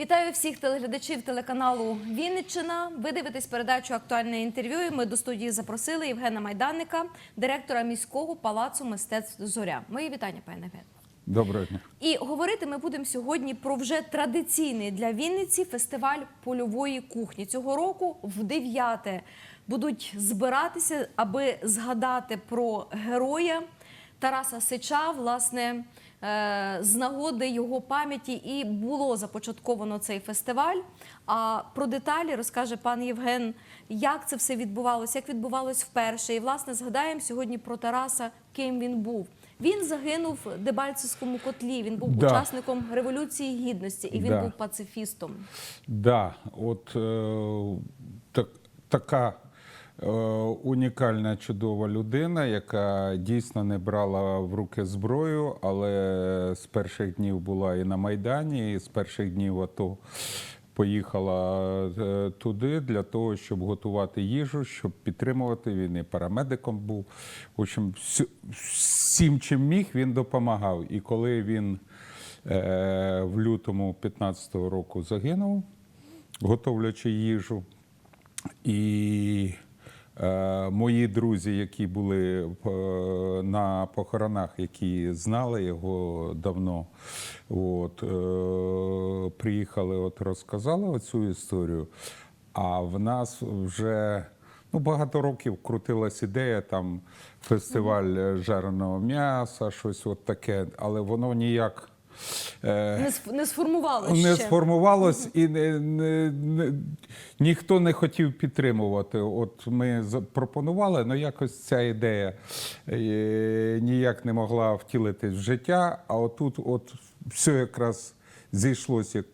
Вітаю всіх телеглядачів телеканалу Вінниччина. Ви дивитесь передачу Актуальне інтерв'ю. І Ми до студії запросили Євгена Майданника, директора міського палацу мистецтв Зоря. Мої вітання, пане Євген. Доброго дня. І говорити ми будемо сьогодні про вже традиційний для Вінниці фестиваль польової кухні. Цього року в дев'яте будуть збиратися, аби згадати про героя Тараса Сича, власне. Е, З нагоди його пам'яті і було започатковано цей фестиваль. А про деталі розкаже пан Євген, як це все відбувалося, як відбувалось вперше. І власне згадаємо сьогодні про Тараса, ким він був. Він загинув в Дебальцевському котлі. Він був Да. учасником революції гідності, і він Да. був пацифістом. Да, от е, так, така унікальна чудова людина, яка дійсно не брала в руки зброю, але з перших днів була і на Майдані, і з перших днів АТО поїхала е, туди для того, щоб готувати їжу, щоб підтримувати. Він і парамедиком був. В общем, всім, чим міг, він допомагав. І коли він е, в лютому 15-го року загинув, готовлячи їжу. І е, мої друзі, які були е, на похоронах, які знали його давно, от, е, приїхали, от, розказали оцю історію. А в нас вже ну, багато років крутилась ідея там фестиваль жареного м'яса, щось от таке, але воно ніяк. Е, Не, не сформувалося не ще. сформувалось і не, не, не, ніхто не хотів підтримувати. От ми запропонували, але якось ця ідея е, ніяк не могла втілитись в життя. А отут от все якраз зійшлося е,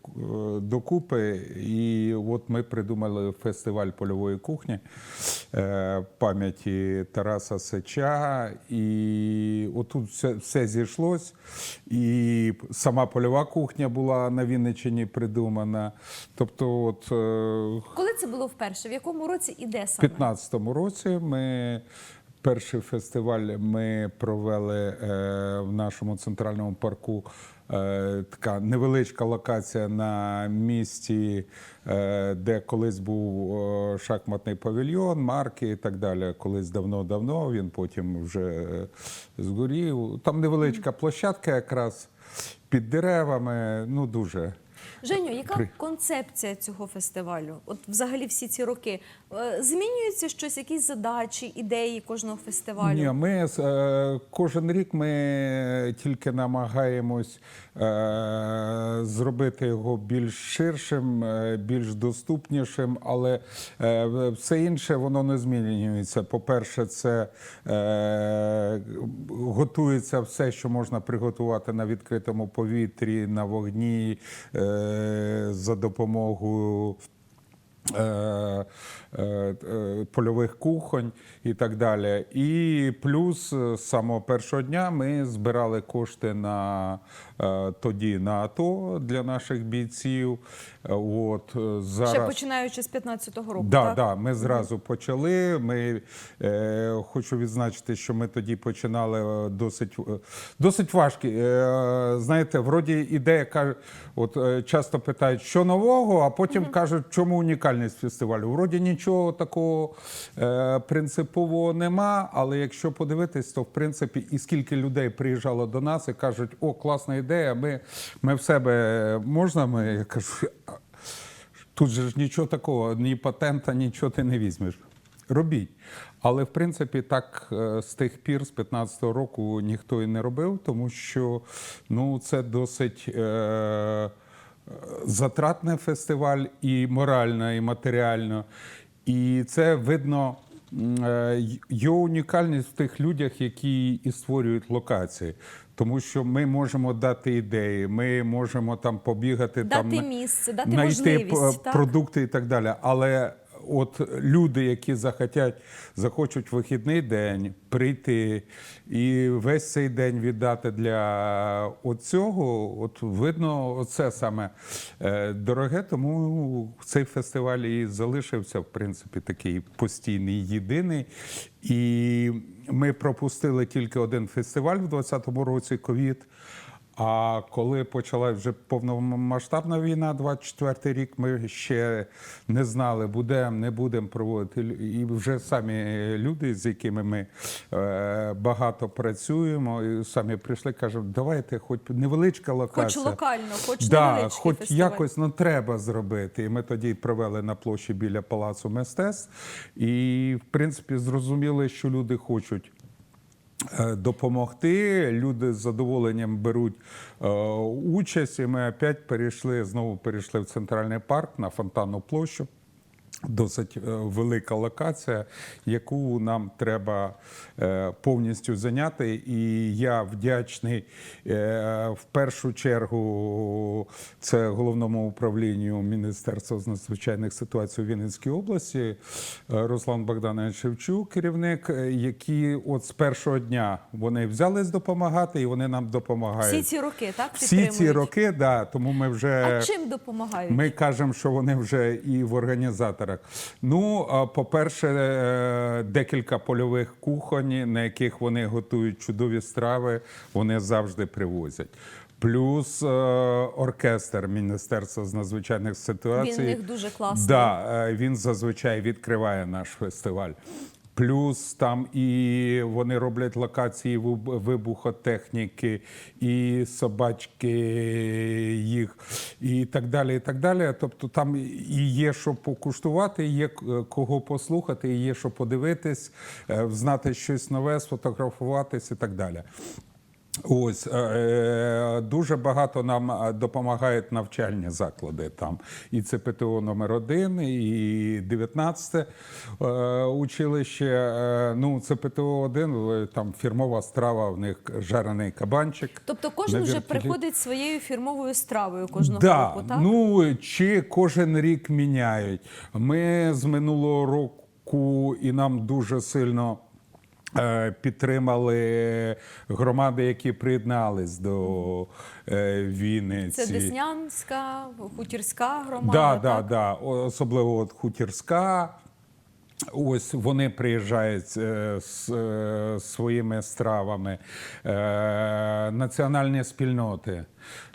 докупи, і от ми придумали фестиваль польової кухні е, пам'яті Тараса Сеча. І отут все, все зійшлось. І сама польова кухня була на Вінниччині придумана. Тобто, от е, Коли це було вперше? В якому році і де в саме? 15-му році ми перший фестиваль ми провели е, в нашому центральному парку. Е, така невеличка локація на місці, е, де колись був шахматний павільйон, марки і так далі. Колись давно-давно він потім вже згорів. Там невеличка площадка, якраз під деревами. Ну дуже. Женю, яка При- концепція цього фестивалю? От взагалі всі ці роки Е, змінюється щось, якісь задачі, ідеї кожного фестивалю? Ні, ми е, кожен рік ми тільки намагаємось е, зробити його більш ширшим, більш доступнішим, але все інше воно не змінюється. По-перше, це готується все, що можна приготувати на відкритому повітрі, на вогні за допомогою. Е, е, е, польових кухонь і так далі. І плюс з самого першого дня ми збирали кошти на тоді на АТО для наших бійців. Е, От е, зараз Ще починаючи з 15-го року, Да, так? да, ми зразу почали. Ми е, хочу відзначити, що ми тоді починали е, досить, е, досить важкі. Е, знаєте, вроді ідея каже, от е, часто питають, що нового, а потім кажуть, чому унікальність фестивалю. Вроді нічого такого е, принципового нема, але якщо подивитись, то в принципі і скільки людей приїжджало до нас і кажуть, о, класна ідея, ми, ми в себе можна. Ми я кажу, Тут же ж нічого такого, ні патента, нічого ти не візьмеш. Робіть. Але в принципі так е, з тих пір, з 15-го року, ніхто і не робив, тому що ну, це досить е, е, затратний фестиваль і морально, і матеріально. І це видно. е, Його унікальність в тих людях, які і створюють локації. Тому що ми можемо дати ідеї, ми можемо там побігати, Дати там місце, дати знайти можливість, п- так? продукти і так далі. Але от люди, які захотять, захочуть вихідний день прийти і весь цей день віддати для оцього, от видно, оце саме е, дороге, тому цей фестиваль і залишився, в принципі, такий постійний, єдиний. І ми пропустили тільки один фестиваль в 2020 році ковід. А коли почалась вже повномасштабна війна, 24 рік, ми ще не знали, будемо, не будемо проводити. І вже самі люди, з якими ми е, багато працюємо, і самі прийшли, кажуть, давайте, хоч невеличка Хоч локально, хоч Да, невеличкий хоч фестиваль. якось ну, треба зробити. І ми тоді провели на площі біля Палацу мистецтв. І, в принципі, зрозуміли, що люди хочуть. Е, Допомогти люди з задоволенням беруть е, участь, і ми опять перейшли знову перейшли в центральний парк на фонтанну площу. Досить е, велика локація, яку нам треба е, повністю зайняти. І я вдячний е, в першу чергу це головному управлінню Міністерства з надзвичайних ситуацій у Вінницькій області Руслан Богданович Шевчук, керівник, які от з першого дня вони взялись допомагати, і вони нам допомагають. Всі ці роки, так? Всі ці роки, да, тому ми вже А чим допомагають? ми кажемо, що вони вже і в організаторах. Ну, а, по-перше, е, декілька польових кухонь, на яких вони готують чудові страви, вони завжди привозять. Плюс е, оркестр Міністерства з надзвичайних ситуацій. Він їх них дуже класний. Да, е, він зазвичай відкриває наш фестиваль. Плюс там і вони роблять локації виб- вибухотехніки, і собачки їх, і так далі. і так далі. Тобто там і є що покуштувати, є кого послухати, і є що подивитись, е, знати щось нове, сфотографуватись і так далі. Ось е, дуже багато нам е, допомагають навчальні заклади там. І це ПТО номер 1 і 19 е, училище. Е, ну, це ПТО 1 там фірмова страва, в них жарений кабанчик. Тобто кожен вже приходить своєю фірмовою стравою кожного да, року, так? Ну чи кожен рік міняють. Ми з минулого року і нам дуже сильно. Е, Підтримали громади, які приєднались до е, Вінниці. Це Деснянська, Хутірська громада. да, так? да. Особливо от Хутірська. Ось вони приїжджають е, з своїми стравами. Національні спільноти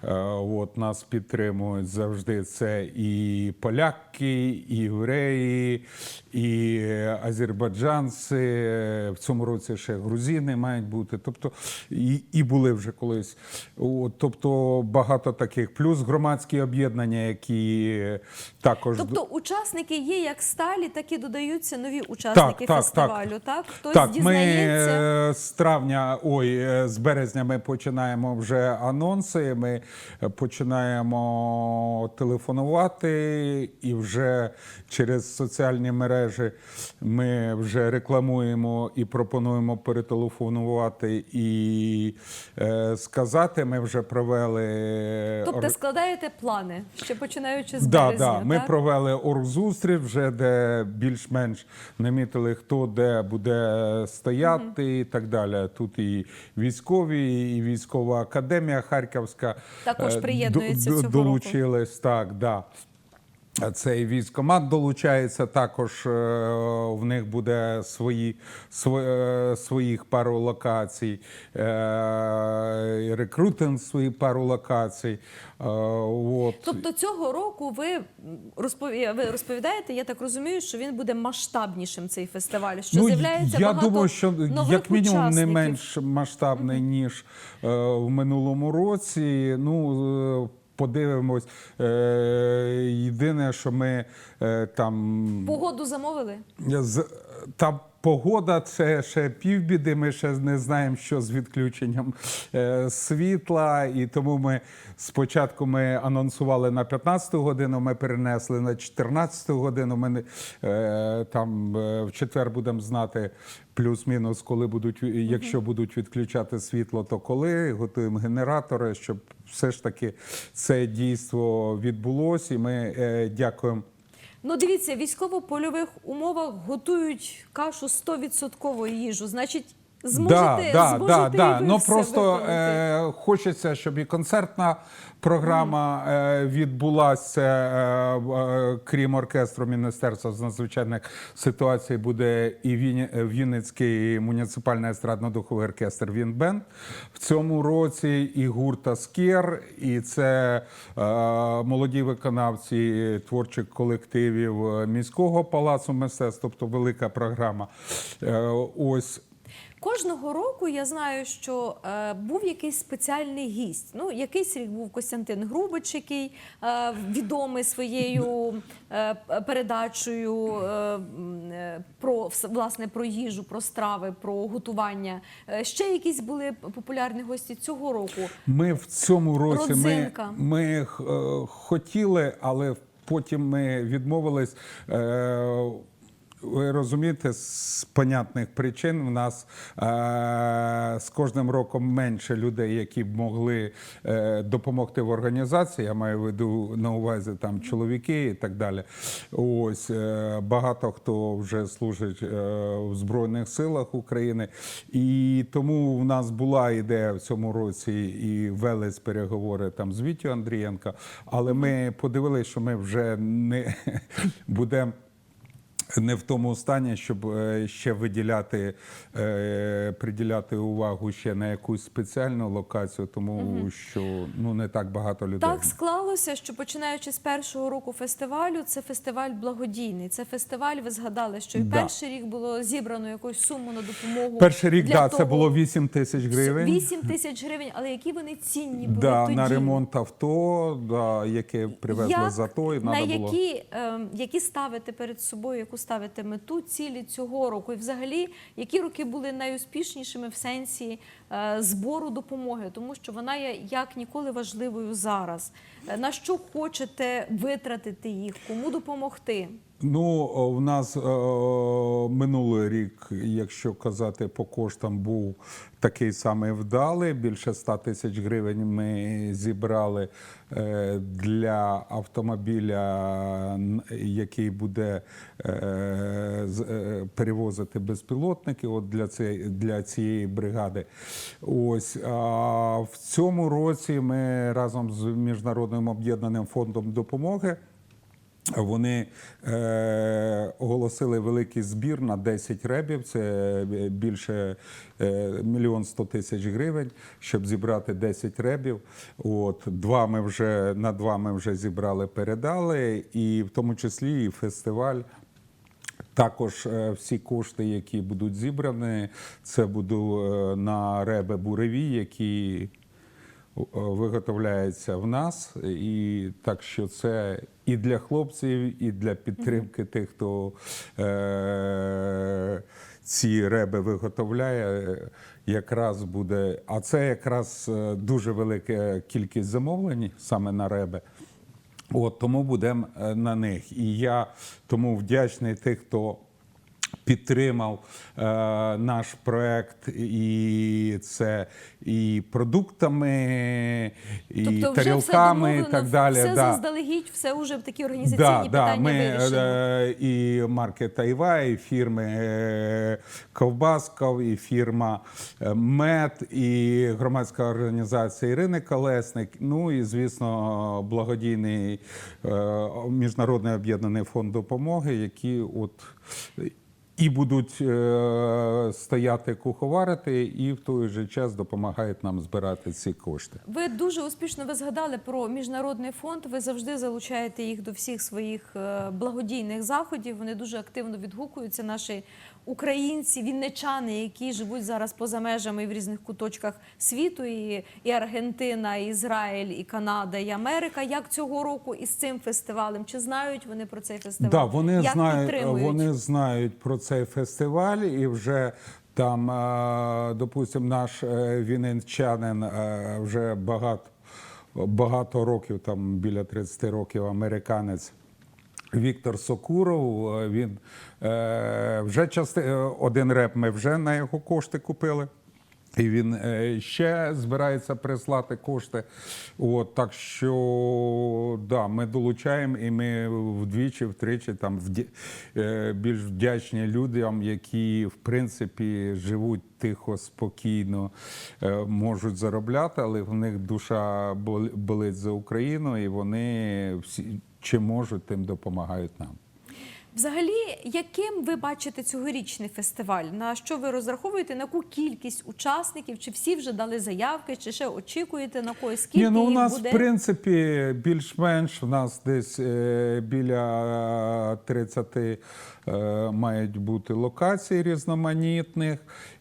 от, нас підтримують завжди. Це і поляки, і євреї, і азербайджанці. В цьому році ще грузини мають бути. Тобто, і, і були вже колись. От, тобто багато таких. Плюс громадські об'єднання, які також Тобто учасники є як сталі, так і додаються нові учасники так, фестивалю. Так, Хтось так, дізнається. е, з травня, ой, е, з березня ми починаємо вже анонси. Ми е, починаємо телефонувати, і вже через соціальні мережі ми вже рекламуємо і пропонуємо перетелефонувати і е, сказати. Ми вже провели Тобто складаєте плани, ще починаючи з Да, березня. да. Ми провели оргзустріч, вже де більш-менш намітили, хто де буде стояти і так далі. Тут і військові, і військова академія Харківська Також е, приєднується до- року. долучились. Так, да. Цей військомат долучається також. е, В них буде свої сво- е, своїх пару локацій, е, рекрутинг свої пару локацій. От. Тобто цього року ви розпові- ви розповідаєте, я так розумію, що він буде масштабнішим цей фестиваль. Що з'являється Ну, я багато думаю, що нових як мінімум не менш масштабний ніж в минулому році. Ну подивимось. Е, єдине, що ми е, там Погоду замовили? з та погода це ще півбіди. Ми ще не знаємо, що з відключенням е, світла. І тому ми спочатку ми анонсували на 15-ту годину. Ми перенесли на 14-ту годину. Ми е, там е, в четвер будемо знати. Плюс-мінус, коли будуть, якщо будуть відключати світло, то коли готуємо генератори, щоб все ж таки це дійство відбулося. І ми дякуємо Ну, дивіться, військово-польових умовах готують кашу 100% їжу. Значить, Зможете, зможете і ви Ну просто е, хочеться, щоб і концертна програма е, відбулася. Е, е, крім оркестру Міністерства з надзвичайних ситуацій буде і е, Вінницький муніципальний естрадно-духовий оркестр Вінбенд. В цьому році і гурт Аскер, і це е, молоді виконавці творчих колективів е, міського палацу мистецтв, тобто велика програма. Е, ось. Кожного року я знаю, що е, був якийсь спеціальний гість. Ну, якийсь рік був Костянтин Грубич, який е, відомий своєю е, передачею е, е, про власне про їжу, про страви, про готування. Е, ще якісь були популярні гості цього року. Ми в цьому році ми, ми е, хотіли, але потім ми відмовились. Е, ви розумієте, з понятних причин в нас е, з кожним роком менше людей, які б могли е, допомогти в організації. Я маю в виду на увазі там чоловіки і так далі. Ось е, багато хто вже служить е, в Збройних силах України, і тому в нас була ідея в цьому році і велись переговори там з Вітю Андрієнка. Але ми подивилися, що ми вже не будемо. Не в тому стані, щоб е, ще виділяти, е, приділяти увагу ще на якусь спеціальну локацію, тому що ну не так багато людей. Так склалося, що починаючи з першого року фестивалю, це фестиваль благодійний. Це фестиваль, ви згадали, що і Да. перший рік було зібрано якусь суму на допомогу. Перший рік для да, це було 8 тисяч гривень. 8 тисяч гривень, але які вони цінні були Да, тоді. на ремонт авто, да, яке привезли Як, за то, і на треба було. які, ем, які ставите перед собою, яку ставите мету цілі цього року? І взагалі, які роки були найуспішнішими в сенсі збору допомоги? Тому що вона є як ніколи важливою зараз. Е, На що хочете витратити їх? Кому допомогти? Ну, в нас е, минулий рік, якщо казати по коштам, був такий самий вдалий. Більше 100 тисяч гривень ми зібрали е, для автомобіля, який буде е, е, перевозити безпілотники. От для цієї, для цієї бригади. Ось а в цьому році ми разом з міжнародним об'єднаним фондом допомоги. Вони е, оголосили великий збір на 10 ребів. Це більше е, мільйон сто тисяч гривень, щоб зібрати 10 ребів. От два ми вже на два ми вже зібрали, передали, і в тому числі і фестиваль. Також е, всі кошти, які будуть зібрані, це будуть е, на реби буреві, які виготовляється в нас, і так що це і для хлопців, і для підтримки тих, хто е- ці реби виготовляє, якраз буде. А це якраз е, дуже велика кількість замовлень саме на реби. От тому будемо е, на них. І я тому вдячний тих, хто підтримав е, наш проект, і це і продуктами, і тобто, тарілками, і так далі. все да. заздалегідь, все вже в такі організаційні Да, да, питання ми вирішено. е, і маркет Айва, і фірми е, Ковбасков, і фірма е, Мед, і громадська організація Ірини Колесник. Ну і звісно, благодійний е, міжнародний об'єднаний фонд допомоги, які от. І будуть е, стояти куховарити, і в той же час допомагають нам збирати ці кошти. Ви дуже успішно ви згадали про міжнародний фонд. Ви завжди залучаєте їх до всіх своїх е, благодійних заходів. Вони дуже активно відгукуються. Наші українці, вінничани, які живуть зараз поза межами в різних куточках світу, і, і Аргентина, і Ізраїль, і Канада, і Америка. Як цього року із цим фестивалем? Чи знають вони про цей фестиваль? Да, вони Як знають, підтримують? вони знають про цей фестиваль, і вже там, е, допустимо, наш е, вінничанин е, вже багато, багато років, там біля 30 років, американець. Віктор Сокуров, е, він е, вже части, е, один реп ми вже на його кошти купили. І він ще збирається прислати кошти. От, так що да, ми долучаємо і ми вдвічі, втричі там вді- більш вдячні людям, які в принципі живуть тихо, спокійно, можуть заробляти, але в них душа бол- болить за Україну, і вони всі чим можуть, тим допомагають нам. Взагалі, яким ви бачите цьогорічний фестиваль? На що ви розраховуєте? На яку кількість учасників? Чи всі вже дали заявки, чи ще очікуєте на когось? Скільки Ні, ну у нас буде? в принципі більш-менш у нас десь е, біля 30 е, мають бути локацій різноманітних.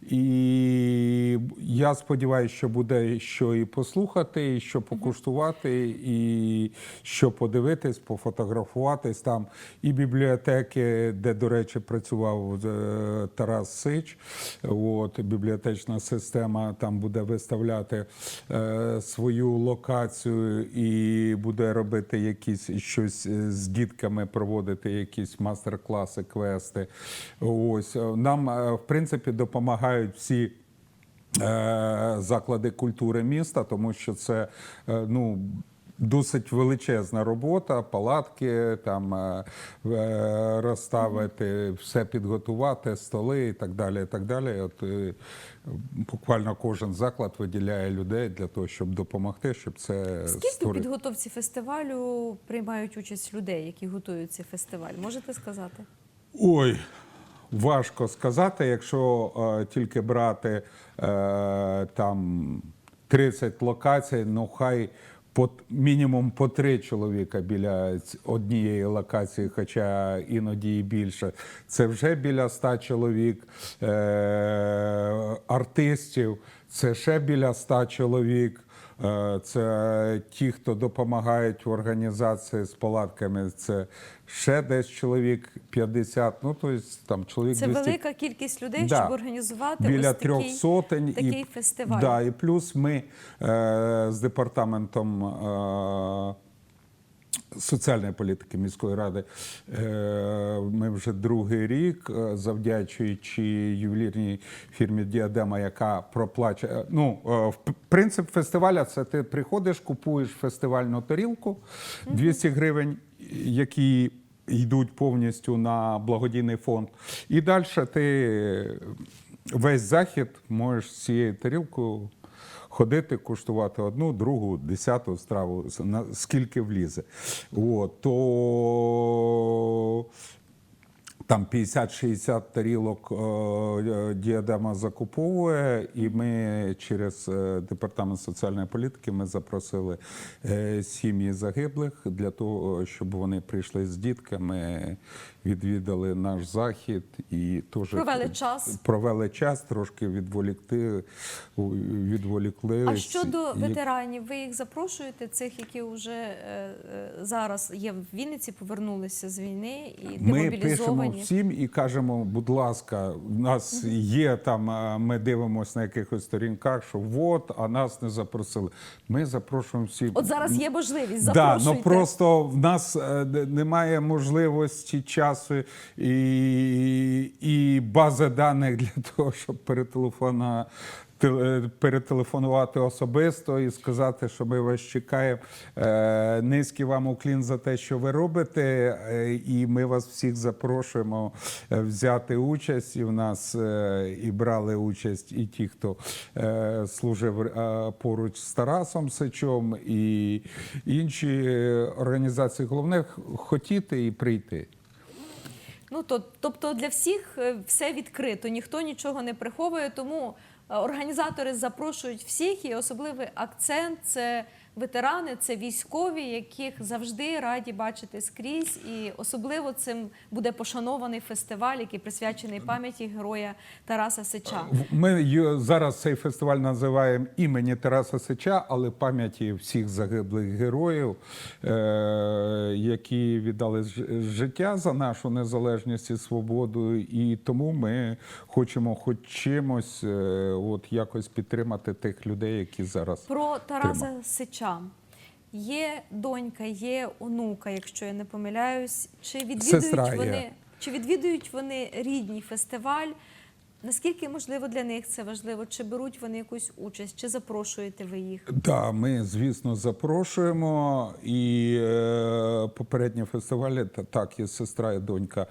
І я сподіваюся, що буде що і послухати, і що покуштувати, і що подивитись, пофотографуватись. Там і бібліотеки, де, до речі, працював е, Тарас Сич. От, бібліотечна система там буде виставляти е, свою локацію і буде робити якісь щось е, з дітками, проводити якісь мастер-класи, квести. Ось е, нам, е, в принципі, допомагають всі. е, Заклади культури міста, тому що це ну досить величезна робота, палатки там розставити, все підготувати, столи і так далі. І так далі. От буквально кожен заклад виділяє людей для того, щоб допомогти, щоб це Скільки створити. підготовці фестивалю приймають участь людей, які готують цей фестиваль? Можете сказати? Ой, важко сказати, якщо е, тільки брати е, там 30 локацій, ну хай по, мінімум по три чоловіка біля однієї локації, хоча іноді і більше. Це вже біля 100 чоловік е, артистів, це ще біля 100 чоловік. Е, Це ті, хто допомагають в організації з палатками. Це ще десь чоловік 50, ну тобто там чоловік Це 200. велика кількість людей, Да. щоб організувати біля ось трьох такий, сотень такий і, фестиваль. Да, і плюс ми е, з департаментом. Е, Соціальної політики міської ради е, ми вже другий рік, е, завдячуючи ювелірній фірмі Діадема, яка проплачує. Ну, е, в принцип фестиваля це ти приходиш, купуєш фестивальну тарілку 200 гривень, які йдуть повністю на благодійний фонд. І далі ти весь захід можеш з цією тарілкою ходити, куштувати одну, другу, десяту страву, скільки влізе. От, то там 50-60 тарілок е, діадема закуповує, і ми через е, департамент соціальної політики ми запросили е, сім'ї загиблих для того, щоб вони прийшли з дітками, відвідали наш захід і теж Провели час. провели час, трошки відволікти, відволікли. А щодо І- ветеранів, ви їх запрошуєте, цих, які вже е, е, зараз є в Вінниці, повернулися з війни і Ми пишемо демобілізовані? всім і кажемо, будь ласка, в нас є там, ми дивимося на якихось сторінках, що от, а нас не запросили. Ми запрошуємо всіх. От зараз є можливість Да, запрошуйте. ну просто в нас е, немає можливості часу і, і бази даних для того, щоб перетелефона, перетелефонувати особисто і сказати, що ми вас чекаємо. Е, Низький вам уклін за те, що ви робите, е, і ми вас всіх запрошуємо е, взяти участь. І в нас е, і брали участь і ті, хто е, служив е, поруч з Тарасом Сичом, і інші організації. Головне хотіти і прийти. Ну то, тобто для всіх е, все відкрито, ніхто нічого не приховує, тому е, організатори запрошують всіх, і особливий акцент це ветерани, це військові, яких завжди раді бачити скрізь. І особливо цим буде пошанований фестиваль, який присвячений пам'яті героя Тараса Сича. Ми зараз цей фестиваль називаємо імені Тараса Сича, але пам'яті всіх загиблих героїв, е- які віддали життя за нашу незалежність і свободу. І тому ми хочемо хоч чимось, е, от якось підтримати тих людей, які зараз. Про Тараса Сича. Є донька, є онука, якщо я не помиляюсь. Чи відвідують Сестра є. вони чи відвідують вони рідний фестиваль? Наскільки можливо для них це важливо? Чи беруть вони якусь участь, чи запрошуєте ви їх? Да, ми, звісно, запрошуємо. І е, попередні фестивалі, та- так, і сестра і донька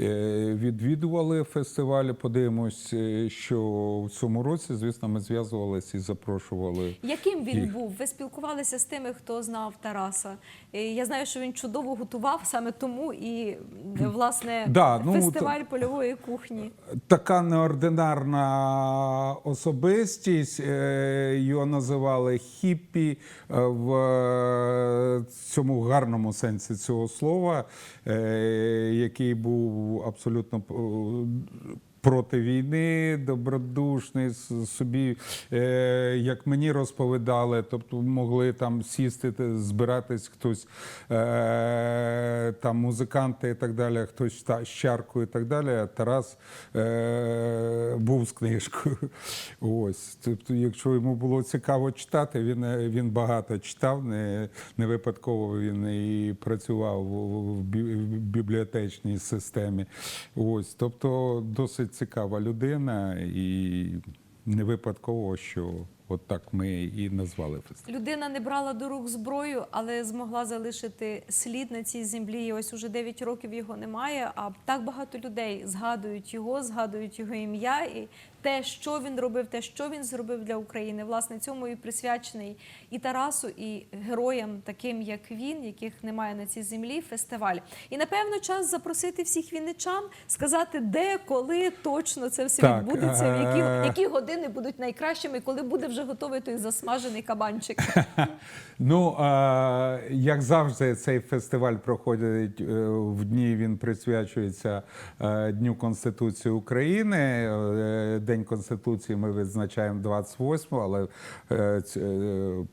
е, відвідували фестивалі. Подивимось, е, що в цьому році, звісно, ми зв'язувалися і запрошували. Яким він їх. був? Ви спілкувалися з тими, хто знав Тараса? Е, Я знаю, що він чудово готував саме тому і власне Да, ну, фестиваль польової кухні. Така неординарна особистість. е, Його називали хіппі е, в цьому гарному сенсі цього слова, е, який був абсолютно проти війни, добродушний собі, е, як мені розповідали, тобто могли там сісти, збиратись хтось, е, там музиканти і так далі, хтось та- з і так далі. А Тарас е, був з книжкою. Ось. Тобто, якщо йому було цікаво читати, він, він багато читав, не, не випадково він і працював в бібліотечній системі. Ось. Тобто досить цікава людина і не випадково, що от так ми і назвали фестиваль. Людина не брала до рук зброю, але змогла залишити слід на цій землі. І ось уже 9 років його немає. А так багато людей згадують його, згадують його ім'я і те, що він робив, те, що він зробив для України. Власне, цьому і присвячений і Тарасу, і героям, таким як він, яких немає на цій землі. Фестиваль. І напевно час запросити всіх вінничан, сказати, де, коли точно це все відбудеться, в які, які години будуть найкращими, коли буде вже готовий той засмажений кабанчик. Ну, а, як завжди, цей фестиваль проходить е, в дні. Він присвячується е, Дню Конституції України. Е, День Конституції ми відзначаємо 28, але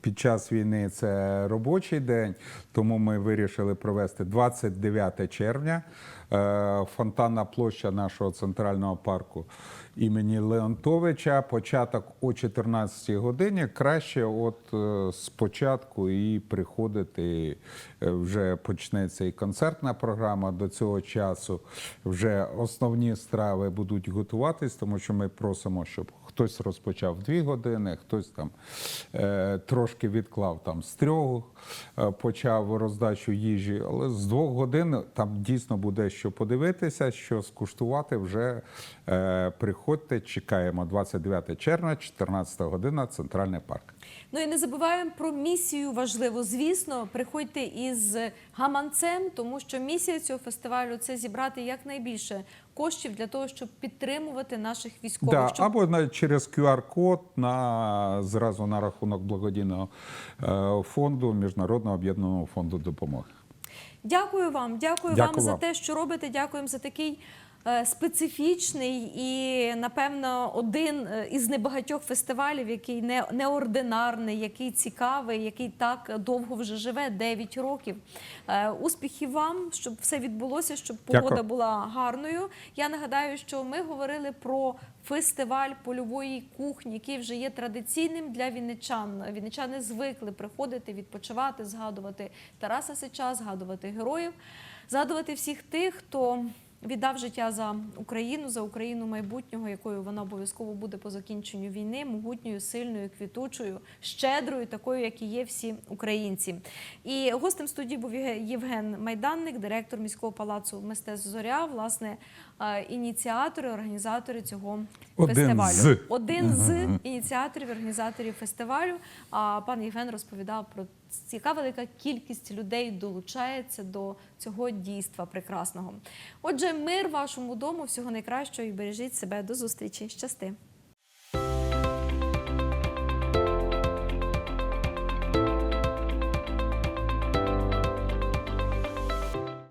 під час війни це робочий день, тому ми вирішили провести 29 червня. Фонтанна площа нашого центрального парку імені Леонтовича. Початок о 14 годині. Краще, от е, спочатку і приходити. Е, Вже почнеться і концертна програма до цього часу. Вже основні страви будуть готуватись, тому що ми просимо, щоб хтось розпочав дві години, хтось там е, трошки відклав там з трьох, е, почав роздачу їжі, але з двох годин там дійсно буде що подивитися, що скуштувати. Вже е, приходьте, чекаємо 29 червня, 14 година, центральний парк. Ну і не забуваємо про місію важливу. Звісно, приходьте із гаманцем, тому що місія цього фестивалю це зібрати якнайбільше коштів для того, щоб підтримувати наших військових. Да, щоб або на, через QR-код на зразу на рахунок благодійного е, фонду Міжнародного об'єднаного фонду допомоги. Дякую вам, дякую, Дякую вам за те, що робите. Дякуємо за такий специфічний і, напевно, один е, із небагатьох фестивалів, який не, неординарний, який цікавий, який так довго вже живе 9 років. Е, Успіхів вам, щоб все відбулося, щоб погода Дякую. була гарною. Я нагадаю, що ми говорили про фестиваль польової кухні, який вже є традиційним для вінничан. Вінничани звикли приходити, відпочивати, згадувати Тараса Сича, згадувати героїв, згадувати всіх тих, хто віддав життя за Україну, за Україну майбутнього, якою вона обов'язково буде по закінченню війни, могутньою, сильною, квітучою, щедрою, такою, як і є всі українці. І гостем студії був Євген Майданник, директор міського палацу мистецтв Зоря, власне, ініціатори, організатори цього Один фестивалю. з. Один з ініціаторів, організаторів фестивалю. А пан Євген розповідав про яка велика кількість людей долучається до цього дійства прекрасного. Отже, мир вашому дому, всього найкращого і бережіть себе до зустрічі. Щасти.